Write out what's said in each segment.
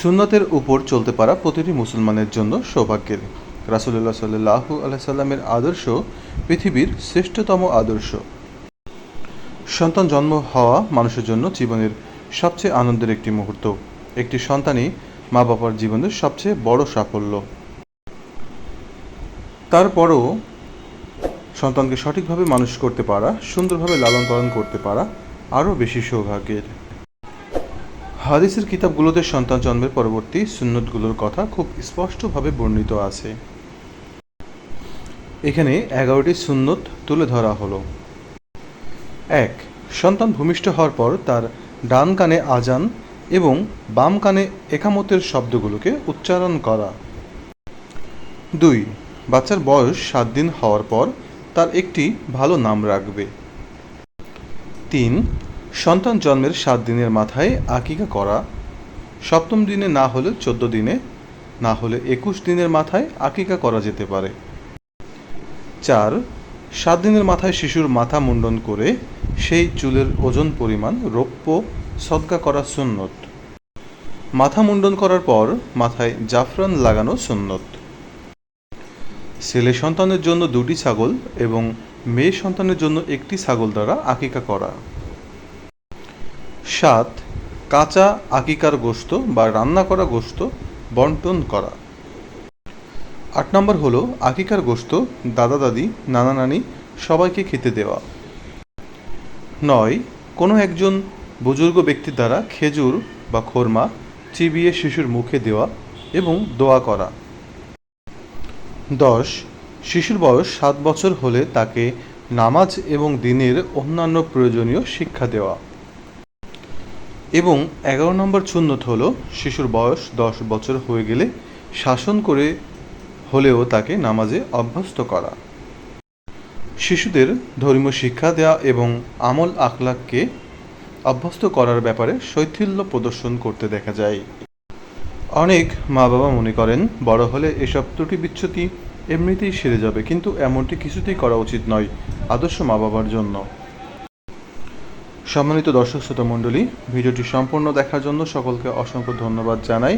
সুন্নতের উপর চলতে পারা প্রতিটি মুসলমানের জন্য সৌভাগ্যের। রাসুলুল্লাহ সাল্লাহ আলাইসাল্লামের আদর্শ পৃথিবীর শ্রেষ্ঠতম আদর্শ। সন্তান জন্ম হওয়া মানুষের জন্য জীবনের সবচেয়ে আনন্দের একটি মুহূর্ত। একটি সন্তানই মা বাবার জীবনের সবচেয়ে বড় সাফল্য। তারপরও সন্তানকে সঠিকভাবে মানুষ করতে পারা, সুন্দরভাবে লালন পালন করতে পারা আরও বেশি সৌভাগ্যের। হাদিসের কিতাবগুলোতে সন্তান জন্মের পরবর্তী সুন্নতগুলোর কথা খুব স্পষ্টভাবে বর্ণিত আছে। এখানে এগারোটি সুন্নত তুলে ধরা হলো। এক, সন্তান ভূমিষ্ঠ হওয়ার পর তার ডান কানে আজান এবং বাম কানে একামতের শব্দগুলোকে উচ্চারণ করা। দুই, বাচ্চার বয়স সাত দিন হওয়ার পর তার একটি ভালো নাম রাখবে। তিন সন্তান জন্মের সাত দিনের মাথায় আকিকা করা, সপ্তম দিনে না হলে চোদ্দ দিনে, না হলে একুশ দিনের মাথায় আকিকা করা যেতে পারে। চার, সাত দিনের মাথায় শিশুর মাথা মুন্ডন করে সেই চুলের ওজন পরিমাণ রৌপ্য সদকা করা সুন্নত। মাথা মুন্ডন করার পর মাথায় জাফরান লাগানো সুন্নত। ছেলে সন্তানের জন্য দুটি ছাগল এবং মেয়ে সন্তানের জন্য একটি ছাগল দ্বারা আকিকা করা। সাত কাঁচা আকিকার গোস্ত বা রান্না করা গোস্ত বন্টন করা। আট নম্বর হলো আকিকার গোস্ত, দাদা দাদি, নানা নানি সবাইকে খেতে দেওয়া। নয়, কোনো একজন বুজুর্গ ব্যক্তির দ্বারা খেজুর বা খোরমা চিবিয়ে শিশুর মুখে দেওয়া এবং দোয়া করা। দশ, শিশুর বয়স সাত বছর হলে তাকে নামাজ এবং দিনের অন্যান্য প্রয়োজনীয় শিক্ষা দেওয়া। এবং এগারো নম্বর সুন্নত হলো, শিশুর বয়স দশ বছর হয়ে গেলে শাসন করে হলেও তাকে নামাজে অভ্যস্ত করা। শিশুদের ধর্মীয় শিক্ষা দেওয়া এবং আমল আখলাককে অভ্যস্ত করার ব্যাপারে শৈথিল্য প্রদর্শন করতে দেখা যায়। অনেক মা বাবা মনে করেন, বড় হলে এসব ত্রুটি বিচ্ছুতি এমনিতেই সেরে যাবে, কিন্তু এমনটি কিছুতেই করা উচিত নয়, আদর্শ মা বাবার জন্য। সম্মানিত দর্শক শ্রোতা মণ্ডলী, ভিডিওটি সম্পূর্ণ দেখার জন্য সকলকে অসংখ্য ধন্যবাদ জানাই।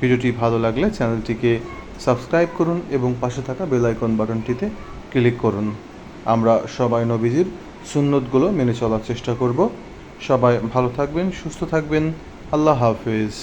ভিডিওটি ভালো লাগলে চ্যানেলটিকে সাবস্ক্রাইব করুন এবং পাশে থাকা বেলাইকন বাটনটিতে ক্লিক করুন। আমরা সবাই নবীজির সুন্নতগুলো মেনে চলার চেষ্টা করব। সবাই ভালো থাকবেন, সুস্থ থাকবেন। আল্লাহ হাফেজ।